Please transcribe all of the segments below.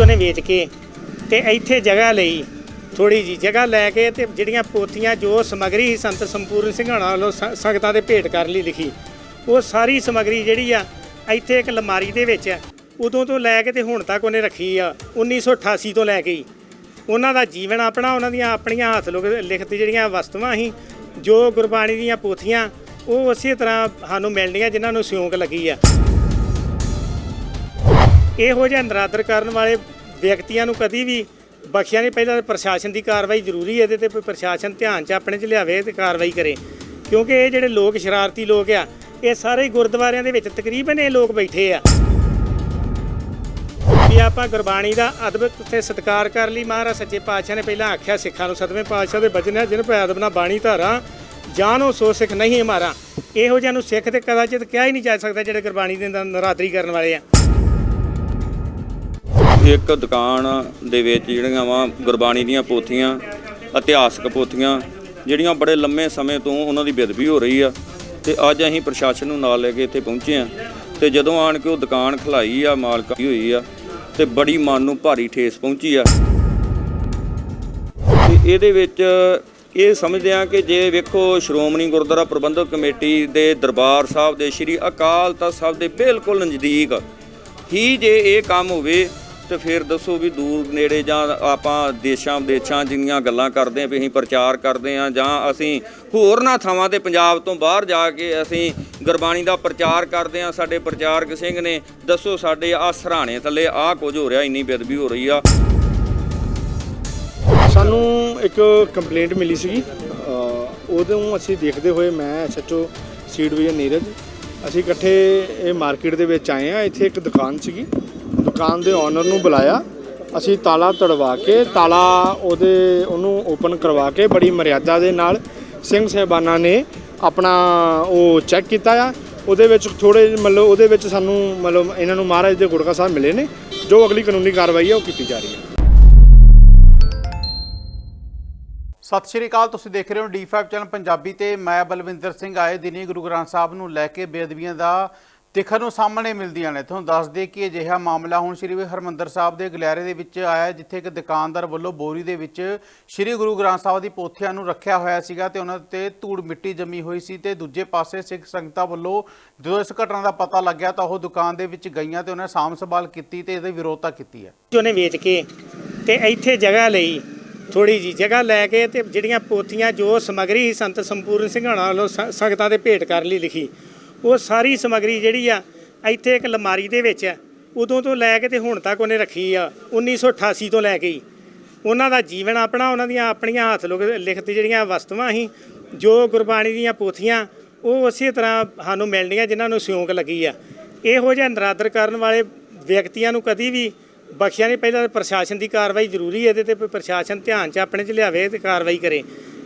ਉਹਨੇ ਵੇਚ ਕੇ ਤੇ ਇੱਥੇ ਜਗ੍ਹਾ ਲਈ ਥੋੜੀ ਜੀ ਜਗ੍ਹਾ ਲੈ ਕੇ ਤੇ ਜਿਹੜੀਆਂ ਪੋਥੀਆਂ ਜੋ ਸਮਗਰੀ ਸੀ ਸੰਤ ਸੰਪੂਰਨ ਸਿੰਘਾਣਾ ਵੱਲੋਂ ਸ- ਸੰਗਤਾਂ ਦੇ ਭੇਟ ਕਰਨ ਲਈ ਲਿਖੀ, ਉਹ ਸਾਰੀ ਸਮਗਰੀ ਜਿਹੜੀ ਆ ਇੱਥੇ ਇੱਕ ਲਮਾਰੀ ਦੇ ਵਿੱਚ ਆ। ਉਦੋਂ ਤੋਂ ਲੈ ਕੇ ਤੇ ਹੁਣ ਤੱਕ ਉਹਨੇ ਰੱਖੀ ਆ 1988 ਤੋਂ ਲੈ ਕੇ ਹੀ ਉਹਨਾਂ ਦਾ ਜੀਵਨ ਆਪਣਾ, ਉਹਨਾਂ ਦੀਆਂ ਆਪਣੀਆਂ ਹੱਥ ਲੋਕ, ਲਿਖਤ ਜਿਹੜੀਆਂ ਵਸਤੂਆਂ ਸੀ, ਜੋ ਗੁਰਬਾਣੀ ਦੀਆਂ ਪੋਥੀਆਂ, ਉਹ ਉਸੇ ਤਰ੍ਹਾਂ ਸਾਨੂੰ ਮਿਲਣੀਆਂ ਜਿਨ੍ਹਾਂ ਨੂੰ ਸਿਉਂਕ ਲੱਗੀ ਆ ਇਹੋ ਜਿਹਾ ਨਰਾਦਰ ਕਰਨ ਵਾਲੇ ਵਿਅਕਤੀਆਂ ਨੂੰ ਕਦੀ ਵੀ ਬਖਸ਼ਿਆ ਨਹੀਂ। ਪਹਿਲਾਂ ਪ੍ਰਸ਼ਾਸਨ ਦੀ ਕਾਰਵਾਈ ਜ਼ਰੂਰੀ ਹੈ, ਇਹਦੇ ਤੇ ਕੋਈ ਪ੍ਰਸ਼ਾਸਨ ਧਿਆਨ 'ਚ ਆਪਣੇ 'ਚ ਲਿਆਵੇ ਤੇ ਕਾਰਵਾਈ ਕਰੇ। ਕਿਉਂਕਿ ਇਹ ਜਿਹੜੇ ਲੋਕ ਸ਼ਰਾਰਤੀ ਲੋਕ ਆ, ਇਹ ਸਾਰੇ ਗੁਰਦੁਆਰਿਆਂ ਦੇ ਵਿੱਚ ਤਕਰੀਬਨ ਇਹ ਲੋਕ ਬੈਠੇ ਆ। ਵੀ ਆਪਾਂ ਗੁਰਬਾਣੀ ਦਾ ਅਦਬ ਤੇ ਸਤਿਕਾਰ ਕਰ ਲਈ। ਮਹਾਰਾਜ ਸੱਚੇ ਪਾਤਸ਼ਾਹ ਨੇ ਪਹਿਲਾਂ ਆਖਿਆ, ਸਿੱਖਾਂ ਨੂੰ ਸਤਵੇਂ ਪਾਤਸ਼ਾਹ ਦੇ ਬਚਨ ਹੈ, ਜਿਨ ਭੈ ਅਦਬ ਨਾ ਬਾਣੀ ਧਾਰਾਂ ਜਾਨੋ ਸੋ ਸਿੱਖ ਨਹੀਂ ਹਮਾਰਾ ਇਹੋ ਜਿਹਾ ਨੂੰ ਸਿੱਖ ਤੇ ਕਦਾਚਿਤ ਕਿਹਾ ਹੀ ਨਹੀਂ ਜਾ ਸਕਦਾ, ਜਿਹੜੇ ਗੁਰਬਾਣੀ ਦੇ ਨਰਾਤਰੀ ਕਰਨ ਵਾਲੇ ਆ। ਇੱਕ ਦੁਕਾਨ ਦੇ ਵਿੱਚ ਜਿਹੜੀਆਂ ਵਾ ਗੁਰਬਾਣੀ ਦੀਆਂ ਪੋਥੀਆਂ, ਇਤਿਹਾਸਕ ਪੋਥੀਆਂ, ਜਿਹੜੀਆਂ ਬੜੇ ਲੰਮੇ ਸਮੇਂ ਤੋਂ ਉਹਨਾਂ ਦੀ ਬੇਦਬੀ ਹੋ ਰਹੀ ਆ ਤੇ ਅੱਜ ਅਸੀਂ ਪ੍ਰਸ਼ਾਸਨ ਨੂੰ ਨਾਲ ਲੈ ਕੇ ਇੱਥੇ ਪਹੁੰਚੇ ਆ ਤੇ ਜਦੋਂ ਆਣ ਕੇ ਉਹ ਦੁਕਾਨ ਖਲਾਈ ਆ, ਮਾਲਕਾਂ ਦੀ ਹੋਈ ਆ ਤੇ ਬੜੀ ਮਨ ਨੂੰ ਭਾਰੀ ਠੇਸ ਪਹੁੰਚੀ ਆ। ਤੇ ਇਹਦੇ ਵਿੱਚ ਇਹ ਸਮਝਦੇ ਆ ਕਿ ਜੇ ਵੇਖੋ ਸ਼੍ਰੋਮਣੀ ਗੁਰਦੁਆਰਾ ਪ੍ਰਬੰਧਕ ਕਮੇਟੀ ਦੇ ਦਰਬਾਰ ਸਾਹਿਬ ਦੇ ਸ੍ਰੀ ਅਕਾਲ ਤਖਤ ਸਾਹਿਬ ਦੇ ਬਿਲਕੁਲ ਨਜ਼ਦੀਕ ਹੀ ਜੇ ਇਹ ਕੰਮ ਹੋਵੇ ਤੇ ਫਿਰ ਦੱਸੋ ਵੀ ਦੂਰ ਨੇੜੇ ਜਾਂ ਆਪਾਂ ਦੇਸ਼ਾਂ ਵਿਦੇਸ਼ਾਂ ਜਿੰਨੀਆਂ ਗੱਲਾਂ ਕਰਦੇ ਆ ਵੀ ਅਸੀਂ ਪ੍ਰਚਾਰ ਕਰਦੇ ਆ ਜਾਂ ਅਸੀਂ ਹੋਰਨਾਂ ਥਾਵਾਂ ਤੇ ਪੰਜਾਬ ਤੋਂ ਬਾਹਰ ਜਾ ਕੇ ਅਸੀਂ ਗੁਰਬਾਣੀ ਦਾ ਪ੍ਰਚਾਰ ਕਰਦੇ ਆ ਸਾਡੇ ਪ੍ਰਚਾਰਕ ਸਿੰਘ ਨੇ ਦੱਸੋ ਸਾਡੇ ਆ ਸਰਾਣੇ ਥੱਲੇ ਆ ਕੁਝ ਹੋ ਰਿਹਾ ਇੰਨੀ ਬੇਦਬੀ ਹੋ ਰਹੀ ਆ। ਸਾਨੂੰ ਇੱਕ ਕੰਪਲੇਂਟ ਮਿਲੀ ਸੀਗੀ। ਅ, ਉਦੋਂ ਅਸੀਂ ਦੇਖਦੇ ਹੋਏ ਮੈਂ ਐਸਐਚਓ ਸੀ ਡਿਵੀਜ਼ਨ ਨੀਰਜ ਅਸੀਂ ਇਕੱਠੇ ਇਹ ਮਾਰਕੀਟ ਦੇ ਵਿੱਚ ਆਏ ਆ ਇੱਥੇ ਇੱਕ ਦੁਕਾਨ ਸੀਗੀ। ਮਕਾਨ ਦੇ ਓਨਰ ਨੂੰ ਬੁਲਾਇਆ। ਅਸੀਂ ਤਾਲਾ ਤੜਵਾ ਕੇ, ਤਾਲਾ ਉਹਦੇ, ਉਹਨੂੰ ਓਪਨ ਕਰਵਾ ਕੇ ਬੜੀ ਮਰਿਆਦਾ ਦੇ ਨਾਲ ਸਿੰਘ ਸਾਹਿਬਾਨਾਂ ਨੇ ਆਪਣਾ ਉਹ ਚੈੱਕ ਕੀਤਾ ਆ। ਉਹਦੇ ਵਿੱਚ ਥੋੜੇ ਮਤਲਬ ਉਹਦੇ ਵਿੱਚ ਸਾਨੂੰ ਮਤਲਬ ਇਹਨਾਂ ਨੂੰ ਮਹਾਰਾਜ ਦੇ ਗੁੜਕਾ ਸਾਹਿਬ ਮਿਲੇ ਨੇ। ਜੋ ਅਗਲੀ ਕਾਨੂੰਨੀ ਕਾਰਵਾਈ ਹੈ ਉਹ ਕੀਤੀ ਜਾ ਰਹੀ ਹੈ। ਸਤਿ ਸ਼੍ਰੀ ਅਕਾਲ, ਤੁਸੀਂ ਦੇਖ ਰਹੇ ਹੋ D5 ਚੈਨਲ ਪੰਜਾਬੀ ਤੇ ਮੈਂ ਬਲਵਿੰਦਰ ਸਿੰਘ ਆਏ ਦਿਨੀ ਗੁਰੂ ਗ੍ਰੰਥ ਸਾਹਿਬ ਨੂੰ ਲੈ ਕੇ ਬੇਅਦਬੀਆਂ ਦਾ ਦਿਖਣ ਨੂੰ ਸਾਹਮਣੇ ਮਿਲਦੀਆਂ ਨੇ। ਤੁਹਾਨੂੰ ਦੱਸ ਦੇ ਕਿ ਅਜਿਹਾ ਮਾਮਲਾ ਹੁਣ ਸ਼੍ਰੀ ਹਰਮੰਦਰ ਸਾਹਿਬ ਦੇ ਗਲਿਆਰੇ ਦੇ ਵਿੱਚ ਆਇਆ ਜਿੱਥੇ ਇੱਕ ਦੁਕਾਨਦਾਰ ਵੱਲੋਂ ਬੋਰੀ ਦੇ ਵਿੱਚ ਸ਼੍ਰੀ ਗੁਰੂ ਗ੍ਰੰਥ ਸਾਹਿਬ ਦੀ ਪੋਥੀਆਂ ਨੂੰ ਰੱਖਿਆ ਹੋਇਆ ਸੀਗਾ ਤੇ ਉਹਨਾਂ ਤੇ ਧੂੜ ਮਿੱਟੀ ਜੰਮੀ ਹੋਈ ਸੀ ਤੇ ਦੂਜੇ ਪਾਸੇ ਸਿੱਖ ਸੰਗਤਾਂ ਵੱਲੋਂ ਜਦੋਂ ਇਸ ਘਟਨਾ ਦਾ ਪਤਾ ਲੱਗਿਆ ਤਾਂ ਉਹ ਦੁਕਾਨ ਦੇ ਵਿੱਚ ਗਈਆਂ ਤੇ ਉਹਨਾਂ ਸਾਂਭ ਸੰਭਾਲ ਕੀਤੀ ਤੇ ਇਹਦੀ ਵਿਰੋਧਤਾ ਕੀਤੀ ਹੈ। ਉਹਨੇ ਵੇਚ ਕੇ ਤੇ ਇੱਥੇ ਜਗ੍ਹਾ ਲਈ ਥੋੜੀ ਜੀ ਜਗ੍ਹਾ ਲੈ ਕੇ ਤੇ ਜਿਹੜੀਆਂ ਪੋਥੀਆਂ ਜੋ ਸਮਗਰੀ ਸੰਤ ਸੰਪੂਰਨ ਸਿੰਘਾਣਾ ਵੱਲੋਂ ਸ- ਸੰਗਤਾਂ ਦੇ ਭੇਟ ਕਰਨ ਲਈ ਲਿਖੀ। ਉਹ ਸਾਰੀ ਸਮਗਰੀ ਜਿਹੜੀ ਆ, ਇੱਥੇ ਇੱਕ ਲਮਾਰੀ ਦੇ ਵਿੱਚ ਆ। ਉਦੋਂ ਤੋਂ ਲੈ ਕੇ ਤੇ ਹੁਣ ਤੱਕ ਉਹਨੇ ਰੱਖੀ ਆ 1988 ਤੋਂ ਲੈ ਕੇ। ਹੀ ਉਹਨਾਂ ਦਾ ਜੀਵਨ ਆਪਣਾ, ਉਹਨਾਂ ਦੀਆਂ ਆਪਣੀਆਂ ਹੱਥ ਲੋਕ, ਲਿਖਤ ਜਿਹੜੀਆਂ ਵਸਤੂਆਂ ਸੀ, ਜੋ ਗੁਰਬਾਣੀ ਦੀਆਂ ਪੋਥੀਆਂ, ਉਹ ਉਸੇ ਤਰ੍ਹਾਂ ਸਾਨੂੰ ਮਿਲਣੀਆਂ ਜਿਨ੍ਹਾਂ ਨੂੰ ਸਿਉਂਕ ਲੱਗੀ ਆ। ਇਹੋ ਜਿਹਾ ਨਰਾਦਰ ਕਰਨ ਵਾਲੇ ਵਿਅਕਤੀਆਂ ਨੂੰ ਕਦੀ ਵੀ ਬਖਸ਼ਿਆ ਨਹੀਂ। ਪਹਿਲਾਂ ਪ੍ਰਸ਼ਾਸਨ ਦੀ ਕਾਰਵਾਈ ਜ਼ਰੂਰੀ ਹੈ ਇਹਦੇ ਤੇ ਪ੍ਰਸ਼ਾਸਨ ਧਿਆਨ 'ਚ ਆਪਣੇ 'ਚ ਲਿਆਵੇ ਤੇ ਕਾਰਵਾਈ ਕਰੇ।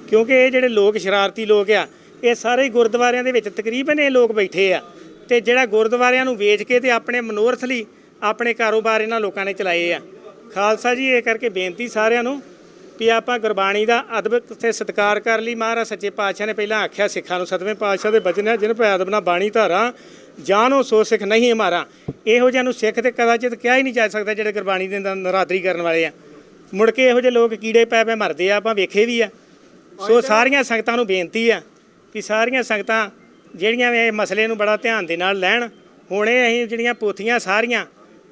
ਕਿਉਂਕਿ ਇਹ ਜਿਹੜੇ ਲੋਕ, ਸ਼ਰਾਰਤੀ ਲੋਕ ਆ ਇਹ ਸਾਰੇ ਹੀ ਗੁਰਦੁਆਰਿਆਂ ਦੇ ਵਿੱਚ ਤਕਰੀਬਨ ਇਹ ਲੋਕ ਬੈਠੇ ਆ ਤੇ ਜਿਹੜਾ ਗੁਰਦੁਆਰਿਆਂ ਨੂੰ ਵੇਚ ਕੇ ਤੇ ਆਪਣੇ ਮਨੋਰਥ ਲਈ ਆਪਣੇ ਕਾਰੋਬਾਰ ਇਹਨਾਂ ਲੋਕਾਂ ਨੇ ਚਲਾਏ ਆ। ਖਾਲਸਾ ਜੀ ਇਹ ਕਰਕੇ ਬੇਨਤੀ ਸਾਰਿਆਂ ਨੂੰ ਵੀ ਆਪਾਂ ਗੁਰਬਾਣੀ ਦਾ ਅਦਬ ਤੇ ਸਤਿਕਾਰ ਕਰ ਲਈ। ਮਹਾਰਾਜ ਸੱਚੇ ਪਾਤਸ਼ਾਹ ਨੇ ਪਹਿਲਾਂ ਆਖਿਆ ਸਿੱਖਾਂ ਨੂੰ ਸਤਵੇਂ ਪਾਤਸ਼ਾਹ ਦੇ ਬਚਨ ਹੈ ਜਿਨ ਭੈ ਅਦਬ ਨਾ ਬਾਣੀ ਧਾਰਾਂ ਜਾਨੋ ਸੋ ਸਿੱਖ ਨਹੀਂ ਹਮਾਰਾ। ਇਹੋ ਜਿਹਾ ਨੂੰ ਸਿੱਖ ਤੇ ਕਦਾਚਿਤ ਕਿਹਾ ਹੀ ਨਹੀਂ ਜਾ ਸਕਦਾ ਜਿਹੜੇ ਗੁਰਬਾਣੀ ਦੇ ਨਰਾਦਰੀ ਕਰਨ ਵਾਲੇ ਆ। ਮੁੜ ਕੇ ਇਹੋ ਜਿਹੇ ਲੋਕ ਕੀੜੇ ਪੈ ਪੈ ਮਰਦੇ ਆ ਆਪਾਂ ਵੇਖੇ ਵੀ ਆ। ਸੋ ਸਾਰੀਆਂ ਸੰਗਤਾਂ ਨੂੰ ਬੇਨਤੀ ਆ ਕਿ ਸਾਰੀਆਂ ਸੰਗਤਾਂ ਜਿਹੜੀਆਂ ਵੀ ਇਹ ਮਸਲੇ ਨੂੰ ਬੜਾ ਧਿਆਨ ਦੇ ਨਾਲ ਲੈਣ, ਹੁਣੇ ਅਸੀਂ ਜਿਹੜੀਆਂ ਪੋਥੀਆਂ ਸਾਰੀਆਂ,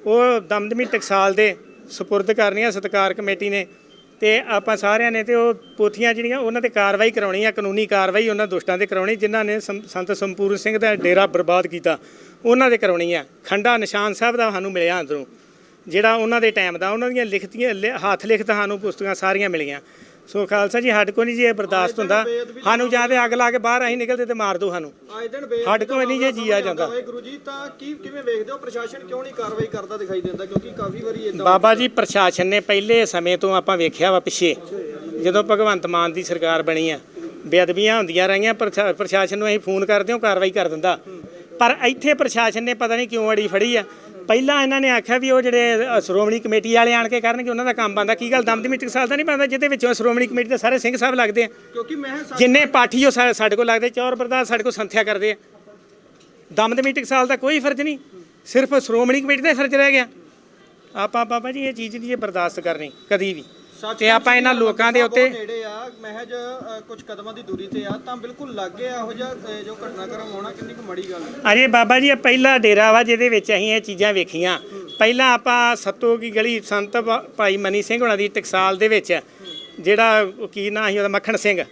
ਉਹ ਦਮਦਮੀ ਟਕਸਾਲ ਦੇ ਸਪੁਰਦ ਕਰਨੀਆਂ ਸਤਕਾਰ ਕਮੇਟੀ ਨੇ ਤੇ ਆਪਾਂ ਸਾਰਿਆਂ ਨੇ ਤੇ ਉਹ ਪੋਥੀਆਂ ਜਿਹੜੀਆਂ ਉਹਨਾਂ ਤੇ ਕਾਰਵਾਈ ਕਰਾਉਣੀ ਆ ਕਾਨੂੰਨੀ ਕਾਰਵਾਈ ਉਹਨਾਂ ਦੁਸ਼ਟਾਂ ਤੇ ਕਰਾਉਣੀ, ਜਿਨ੍ਹਾਂ ਨੇ ਸੰਤ ਸੰਪੂਰਨ ਸਿੰਘ ਦਾ ਡੇਰਾ ਬਰਬਾਦ ਕੀਤਾ, ਉਹਨਾਂ ਤੇ ਕਰਾਉਣੀ ਆ ਖੰਡਾ ਨਿਸ਼ਾਨ ਸਾਹਿਬ ਦਾ ਸਾਨੂੰ ਮਿਲਿਆ ਅੰਦਰੋਂ, ਜਿਹੜਾ ਉਹਨਾਂ ਦੇ ਟਾਈਮ ਦਾ, ਉਹਨਾਂ ਦੀਆਂ ਲਿਖਤੀਆਂ, ਲਿ- ਹੱਥ ਲਿਖਤ ਸਾਨੂੰ ਪੁਸਤਕਾਂ ਸਾਰੀਆਂ ਮਿਲੀਆਂ। ਸੋ ਖਾਲਸਾ ਜੀ ਸਾਡੇ ਕੋਲ ਨਹੀਂ ਜੀ ਇਹ ਬਰਦਾਸ਼ਤ ਹੁੰਦਾ। ਸਾਨੂੰ ਜਾਂ ਤੇ ਅੱਗ ਲਾ ਕੇ ਬਾਹਰ ਅਸੀਂ ਨਿਕਲਦੇ ਤੇ ਮਾਰ ਦਿਓ ਸਾਨੂੰ। ਆਏ ਦਿਨ ਬੇਅਦਬੀ ਸਾਡੇ ਕੋਲ ਨਹੀਂ ਜੇ ਜੀਆ ਜਾਂਦਾ। ਹੋਏ ਗੁਰੂ ਜੀ ਤਾਂ ਕੀ ਕਿਵੇਂ ਵੇਖਦੇ ਹੋ? ਪ੍ਰਸ਼ਾਸਨ ਕਿਉਂ ਨਹੀਂ ਕਾਰਵਾਈ ਕਰਦਾ ਦਿਖਾਈ ਦਿੰਦਾ? ਕਿਉਂਕਿ ਕਾਫੀ ਵਾਰੀ ਇਦਾਂ ਬਾਬਾ ਜੀ ਪ੍ਰਸ਼ਾਸਨ ਨੇ ਪਹਿਲੇ ਸਮੇਂ ਤੋਂ ਆਪਾਂ ਵੇਖਿਆ ਵਾ ਪਿੱਛੇ। ਜਦੋਂ ਭਗਵੰਤ ਮਾਨ ਦੀ ਸਰਕਾਰ ਬਣੀ ਆ ਬੇਅਦਬੀਆਂ ਹੁੰਦੀਆਂ ਰਹੀਆਂ ਪ੍ਰਸ਼ਾ- ਪ੍ਰਸ਼ਾਸਨ ਨੂੰ ਅਸੀਂ ਫੋਨ ਕਰਦੇ ਹਾਂ ਕਾਰਵਾਈ ਕਰ ਦਿੰਦਾ। ਪਰ ਇੱਥੇ ਪ੍ਰਸ਼ਾਸਨ ਨੇ ਪਤਾ ਨਹੀਂ ਕਿਉਂ ਅੜੀ ਫੜੀ ਆ। ਪਹਿਲਾਂ ਇਹਨਾਂ ਨੇ ਆਖਿਆ ਵੀ ਉਹ ਜਿਹੜੇ ਸ਼੍ਰੋਮਣੀ ਕਮੇਟੀ ਵਾਲੇ ਆਣ ਕੇ ਕਰਨਗੇ ਉਹਨਾਂ ਦਾ ਕੰਮ ਬੰਦਾ ਕੀ ਗੱਲ ਦਮਦਮੀ ਮੀਟਿੰਗ ਸਾਲ ਦਾ ਨਹੀਂ ਬੰਦਾ ਜਿਹਦੇ ਵਿੱਚੋਂ ਸ਼੍ਰੋਮਣੀ ਕਮੇਟੀ ਦੇ ਸਾਰੇ ਸਿੰਘ ਸਾਹਿਬ ਲੱਗਦੇ ਆ? ਕਿਉਂਕਿ ਮੈਂ ਜਿੰਨੇ ਪਾਠੀ ਉਹ ਸਾਡੇ ਕੋਲ ਲੱਗਦੇ ਚੌਰ ਬਰਦਾਰ ਸਾਡੇ ਕੋਲ ਸੰਥਿਆ ਕਰਦੇ ਆ। ਦਮਦਮੀ ਟਕਸਾਲ ਦਾ ਕੋਈ ਫਰਜ਼ ਨਹੀਂ ਸਿਰਫ ਸ਼੍ਰੋਮਣੀ ਕਮੇਟੀ ਦਾ ਫਰਜ਼ ਰਹਿ ਗਿਆ। ਆਪਾਂ ਬਾਬਾ ਜੀ ਇਹ ਚੀਜ਼ ਨਹੀਂ ਇਹ ਬਰਦਾਸ਼ਤ ਕਰਨੀ ਕਦੀ ਵੀ। ਤੇ ਆਪਾਂ ਇਹਨਾਂ ਲੋਕਾਂ ਦੇ ਉੱਤੇ ਨੇੜੇ ਆ ਮਹਿਜ ਕੁਝ ਕਦਮਾਂ ਦੀ ਦੂਰੀ ਤੇ ਆ ਤਾਂ ਬਿਲਕੁਲ ਲੱਗੇ ਇਹੋ ਜਿਹਾ ਜੋ ਘਟਨਾਕ੍ਰਮ ਹੋਣਾ ਕਿੰਨੀ ਕੁ ਮਾੜੀ ਗੱਲ ਹੈ। ਅਰੇ ਬਾਬਾ ਜੀ ਇਹ ਪਹਿਲਾ ਡੇਰਾ ਵਾ ਜਿਹਦੇ ਵਿੱਚ ਅਸੀਂ ਇਹ ਚੀਜ਼ਾਂ ਵੇਖੀਆਂ। ਪਹਿਲਾਂ ਆਪਾਂ ਸੱਤੋ ਕੀ ਗਲੀ ਸੰਤ ਭਾ- ਭਾਈ ਮਨੀ ਸਿੰਘ ਹੁਣਾਂ ਦੀ ਟਕਸਾਲ ਦੇ ਵਿੱਚ ਜਿਹੜਾ ਉਹ ਕੀ ਨਾਂ ਸੀ ਉਹਦਾ ਮੱਖਣ ਸਿੰਘ।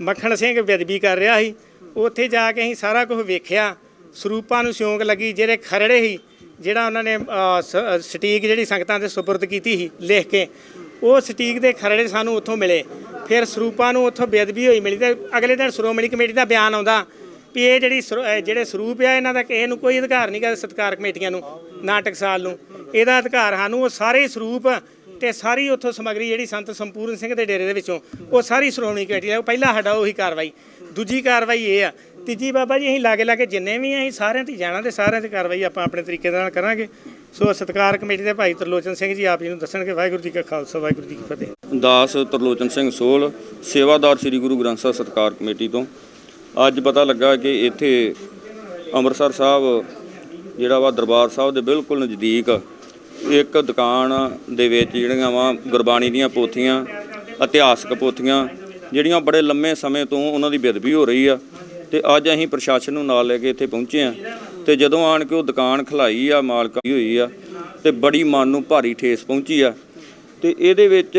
ਮੱਖਣ ਸਿੰਘ ਬੇਦਬੀ ਕਰ ਰਿਹਾ ਸੀ। ਉੱਥੇ ਜਾ ਕੇ ਅਸੀਂ ਸਾਰਾ ਕੁਝ ਵੇਖਿਆ। ਸਰੂਪਾਂ ਨੂੰ ਸਿਉਂਕ ਲੱਗੀ ਜਿਹੜੇ ਖਰੜੇ ਸੀ ਜਿਹੜਾ ਉਹਨਾਂ ਨੇ ਅ, ਸ- ਸਟੀਕ ਜਿਹੜੀ ਸੰਗਤਾਂ ਦੇ ਸੁਪਰਦ ਕੀਤੀ ਸੀ ਲਿਖ ਕੇ। ਉਹ ਸਟੀਕ ਦੇ ਖਰੜੇ ਸਾਨੂੰ ਉੱਥੋਂ ਮਿਲੇ। ਫਿਰ ਸਰੂਪਾਂ ਨੂੰ ਉੱਥੋਂ ਬੇਅਦਬੀ ਹੋਈ ਮਿਲੀ ਤੇ ਅਗਲੇ ਦਿਨ ਸ਼੍ਰੋਮਣੀ ਕਮੇਟੀ ਦਾ ਬਿਆਨ ਆਉਂਦਾ ਵੀ ਇਹ ਜਿਹੜੀ ਸਰ- ਜਿਹੜੇ ਸਰੂਪ ਆ, ਇਹਨਾਂ ਦਾ ਕਿਸੇ ਨੂੰ ਕੋਈ ਅਧਿਕਾਰ ਨਹੀਂ ਗਾ ਸਤਕਾਰ ਕਮੇਟੀਆਂ ਨੂੰ, ਨਾਟਕ ਸਾਲ ਨੂੰ। ਇਹਦਾ ਅਧਿਕਾਰ ਸਾਨੂੰ ਉਹ ਸਾਰੇ ਸਰੂਪ ਤੇ ਸਾਰੀ ਉੱਥੋਂ ਸਮਗਰੀ ਜਿਹੜੀ ਸੰਤ ਸੰਪੂਰਨ ਸਿੰਘ ਦੇ ਡੇਰੇ ਦੇ ਵਿੱਚੋਂ, ਉਹ ਸਾਰੀ ਸ਼੍ਰੋਮਣੀ ਕਮੇਟੀ ਦਾ, ਉਹ ਪਹਿਲਾ ਸਾਡਾ ਉਹੀ ਕਾਰਵਾਈ। ਦੂਜੀ ਕਾਰਵਾਈ ਇਹ ਆ। ਤੀਜੀ ਬਾਬਾ ਜੀ, ਅਸੀਂ ਲਾਗੇ ਲਾਗੇ ਜਿੰਨੇ ਵੀ ਆ, ਅਸੀਂ ਸਾਰਿਆਂ ਤੇ ਜਾਣਾ ਤੇ ਸਾਰਿਆਂ ਤੇ ਕਾਰਵਾਈ ਆਪਾਂ ਆਪਣੇ ਤਰੀਕੇ ਦੇ ਨਾਲ ਕਰਾਂਗੇ। ਸੋ ਸਤਕਾਰ ਕਮੇਟੀ ਦੇ ਭਾਈ ਤਰਲੋਚਨ ਸਿੰਘ ਜੀ ਆਪ ਜੀ ਨੂੰ ਦੱਸਣਗੇ, ਵਾਹਿਗੁਰੂ ਜੀ ਕਾ ਖਾਲਸਾ, ਵਾਹਿਗੁਰੂ ਜੀ ਕੀ ਫਤਿਹ। ਦਾਸ ਤਰਲੋਚਨ ਸਿੰਘ ਸੋਲ, ਸੇਵਾਦਾਰ ਸ੍ਰੀ ਗੁਰੂ ਗ੍ਰੰਥ ਸਾਹਿਬ ਸਤਕਾਰ ਕਮੇਟੀ ਤੋਂ। ਅੱਜ ਪਤਾ ਲੱਗਾ ਕਿ ਇੱਥੇ ਅੰਮ੍ਰਿਤਸਰ ਸਾਹਿਬ, ਜਿਹੜਾ ਵਾ ਦਰਬਾਰ ਸਾਹਿਬ ਦੇ ਬਿਲਕੁਲ ਨਜ਼ਦੀਕ ਇੱਕ ਦੁਕਾਨ ਦੇ ਵਿੱਚ ਜਿਹੜੀਆਂ ਵਾ ਗੁਰਬਾਣੀ ਦੀਆਂ ਪੋਥੀਆਂ, ਇਤਿਹਾਸਕ ਪੋਥੀਆਂ, ਜਿਹੜੀਆਂ ਬੜੇ ਲੰਮੇ ਸਮੇਂ ਤੋਂ ਉਹਨਾਂ ਦੀ ਬੇਦਬੀ ਹੋ ਰਹੀ ਆ, ਤੇ ਅੱਜ ਅਸੀਂ ਪ੍ਰਸ਼ਾਸਨ ਨੂੰ ਨਾਲ ਲੈ ਕੇ ਇੱਥੇ ਪਹੁੰਚੇ ਆ। ਤੇ ਜਦੋਂ ਆਣ ਕੇ ਉਹ ਦੁਕਾਨ ਖਲਾਈ ਆ, ਮਾਲਕਾਂ ਦੀ ਹੋਈ ਆ, ਤੇ ਬੜੀ ਮਨ ਨੂੰ ਭਾਰੀ ਠੇਸ ਪਹੁੰਚੀ ਆ। ਤੇ ਇਹਦੇ ਵਿੱਚ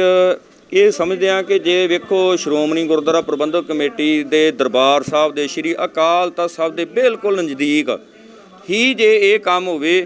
ਇਹ ਸਮਝਦੇ ਆ ਕਿ ਜੇ ਵੇਖੋ ਸ਼੍ਰੋਮਣੀ ਗੁਰਦੁਆਰਾ ਪ੍ਰਬੰਧਕ ਕਮੇਟੀ ਦੇ ਦਰਬਾਰ ਸਾਹਿਬ ਦੇ ਸ੍ਰੀ ਅਕਾਲ ਤਖਤ ਸਾਹਿਬ ਦੇ ਬਿਲਕੁਲ ਨਜ਼ਦੀਕ ਹੀ ਜੇ ਇਹ ਕੰਮ ਹੋਵੇ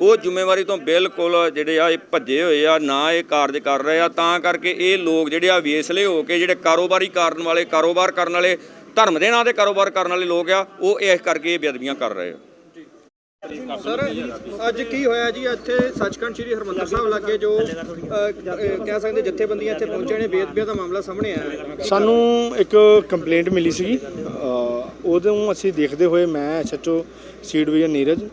ਉਹ ਜ਼ਿੰਮੇਵਾਰੀ ਤੋਂ ਬਿਲਕੁਲ ਜਿਹੜੇ ਆ ਇਹ ਭੱਜੇ ਹੋਏ ਆ ਨਾ ਇਹ ਕਾਰਜ ਕਰ ਰਹੇ ਆ। ਤਾਂ ਕਰਕੇ ਇਹ ਲੋਕ ਜਿਹੜੇ ਆ ਵੇਸਲੇ ਹੋ ਕੇ ਜਿਹੜੇ ਕਾਰੋਬਾਰੀ ਕਰਨ ਵਾਲੇ ਕਾਰੋਬਾਰ ਕਰਨ ਵਾਲੇ ਧਰਮ ਦੇ ਨਾਂ ਤੇ ਕਾਰੋਬਾਰ ਕਰਨ ਵਾਲੇ ਲੋਕ ਆ ਉਹ ਇਸ ਕਰਕੇ ਇਹ ਬੇਅਦਬੀਆਂ ਕਰ ਰਹੇ ਆ। ਸਰ ਅੱਜ ਕੀ ਹੋਇਆ ਜੀ? ਇੱਥੇ ਸੱਚਖੰਡ ਸ੍ਰੀ ਹਰਮੰਦਰ ਸਾਹਿਬ ਲੱਗੇ ਜੋ ਕਹਿ ਸਕਦੇ ਜਥੇਬੰਦੀਆਂ ਇੱਥੇ ਪਹੁੰਚੇ ਨੇ ਬੇਅਦਬੀਆਂ ਦਾ ਮਾਮਲਾ ਸਾਹਮਣੇ ਆਇਆ ਸਾਨੂੰ ਇੱਕ ਕੰਪਲੇਂਟ ਮਿਲੀ ਸੀਗੀ। ਅ, ਉਦੋਂ ਅਸੀਂ ਦੇਖਦੇ ਹੋਏ ਮੈਂ ਐਸਐਚਓ ਸੀ ਡਿਵੀਜ਼ਨ ਨੀਰਜ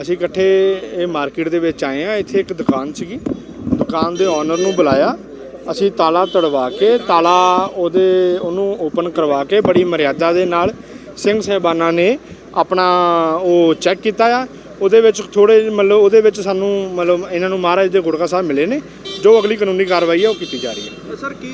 ਅਸੀਂ ਇਕੱਠੇ ਇਹ ਮਾਰਕੀਟ ਦੇ ਵਿੱਚ ਆਏ ਆ ਇੱਥੇ ਇੱਕ ਦੁਕਾਨ ਸੀਗੀ। ਦੁਕਾਨ ਦੇ ਓਨਰ ਨੂੰ ਬੁਲਾਇਆ। ਅਸੀਂ ਤਾਲਾ ਤੜਵਾ ਕੇ, ਤਾਲਾ ਉਹਦੇ, ਉਹਨੂੰ ਓਪਨ ਕਰਵਾ ਕੇ ਬੜੀ ਮਰਿਆਦਾ ਦੇ ਨਾਲ ਸਿੰਘ ਸਾਹਿਬਾਨਾਂ ਨੇ ਆਪਣਾ ਉਹ ਚੈੱਕ ਕੀਤਾ ਆ। ਉਹਦੇ ਵਿੱਚ ਥੋੜੇ ਮਤਲਬ ਉਹਦੇ ਵਿੱਚ ਸਾਨੂੰ ਮਤਲਬ ਇਹਨਾਂ ਨੂੰ ਮਹਾਰਾਜ ਦੇ ਗੁਰਕਾ ਸਾਹਿਬ ਮਿਲੇ ਨੇ। ਜੋ ਅਗਲੀ ਕਾਨੂੰਨੀ ਕਾਰਵਾਈ ਹੈ ਉਹ ਕੀਤੀ ਜਾ ਰਹੀ ਹੈ। ਸਰ ਕੀ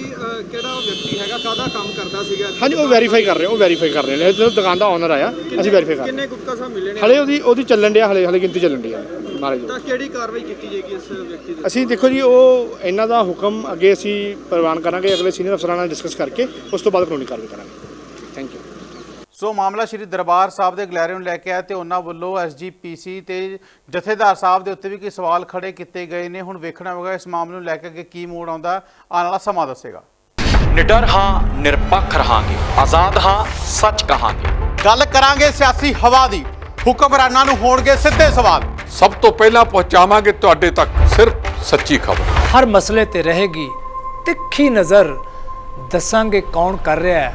ਕਿਹੜਾ ਵਿਅਕਤੀ ਹੈਗਾ? ਕਾਹਦਾ ਕੰਮ ਕਰਦਾ ਸੀਗਾ? ਹਾਂਜੀ ਉਹ ਵੈਰੀਫਾਈ ਕਰ ਰਹੇ ਉਹ ਵੈਰੀਫਾਈ ਕਰ ਰਹੇ ਨੇ। ਜਦੋਂ ਦੁਕਾਨ ਦਾ ਓਨਰ ਆਇਆ ਅਸੀਂ ਵੈਰੀਫਾਈ ਕਰ ਕਿੰਨੇ ਗੁਟਕਾ ਸਾਹਿਬ ਮਿਲੇ ਨੇ? ਹਲੇ ਉਹਦੀ ਉਹਦੀ ਚੱਲਣ ਡਿਆ ਹਲੇ ਹਲੇ ਗਿਣਤੀ ਚੱਲਣ ਡਿਆ ਮਹਾਰਾਜ ਤਾਂ ਕਿਹੜੀ ਕਾਰਵਾਈ ਕੀਤੀ ਜਾਏਗੀ ਇਸ ਵਿਅਕਤੀ ਦੇ ਅਸੀਂ ਦੇਖੋ ਜੀ ਉਹ ਇਹਨਾਂ ਦਾ ਹੁਕਮ ਅੱਗੇ ਅਸੀਂ ਪ੍ਰਵਾਨ ਕਰਾਂਗੇ ਅਗਲੇ ਸੀਨੀਅਰ ਅਫਸਰਾਂ ਨਾਲ ਡਿਸਕਸ ਕਰਕੇ ਉਸ ਤੋਂ ਬਾਅਦ ਕਾਨੂੰਨੀ ਕਾਰਵਾਈ ਕਰਾਂਗੇ। ਸੋ ਮਾਮਲਾ ਸ਼੍ਰੀ ਦਰਬਾਰ ਸਾਹਿਬ ਦੇ ਗਲੈਰੇ ਨੂੰ ਲੈ ਕੇ ਆਇਆ ਤੇ ਉਹਨਾਂ ਵੱਲੋਂ ਐਸਜੀਪੀਸੀ ਤੇ ਜਥੇਦਾਰ ਸਾਹਿਬ ਦੇ ਉੱਤੇ ਵੀ ਕੋਈ ਸਵਾਲ ਖੜੇ ਕੀਤੇ ਗਏ ਨੇ। ਹੁਣ ਵੇਖਣਾ ਹੋਵੇਗਾ ਇਸ ਮਾਮਲੇ ਨੂੰ ਲੈ ਕੇ ਅੱਗੇ ਕੀ ਮੋੜ ਆਉਂਦਾ। ਆਉਣ ਵਾਲਾ ਸਮਾਂ ਦੱਸੇਗਾ। ਨਿਡਰ ਹਾਂ ਨਿਰਪੱਖ ਰਹਾਂਗੇ। ਆਜ਼ਾਦ ਹਾਂ ਸੱਚ ਕਹਾਂਗੇ। ਗੱਲ ਕਰਾਂਗੇ ਸਿਆਸੀ ਹਵਾ ਦੀ। ਹੁਕਮਰਾਨਾਂ ਨੂੰ ਹੋਣਗੇ ਸਿੱਧੇ ਸਵਾਲ। ਸਭ ਤੋਂ ਪਹਿਲਾਂ ਪਹੁੰਚਾਵਾਂਗੇ ਤੁਹਾਡੇ ਤੱਕ ਸਿਰਫ ਸੱਚੀ ਖਬਰ। ਹਰ ਮਸਲੇ ਤੇ ਰਹੇਗੀ ਤਿੱਖੀ ਨਜ਼ਰ। ਦੱਸਾਂਗੇ ਕੌਣ ਕਰ ਰਿਹਾ ਹੈ।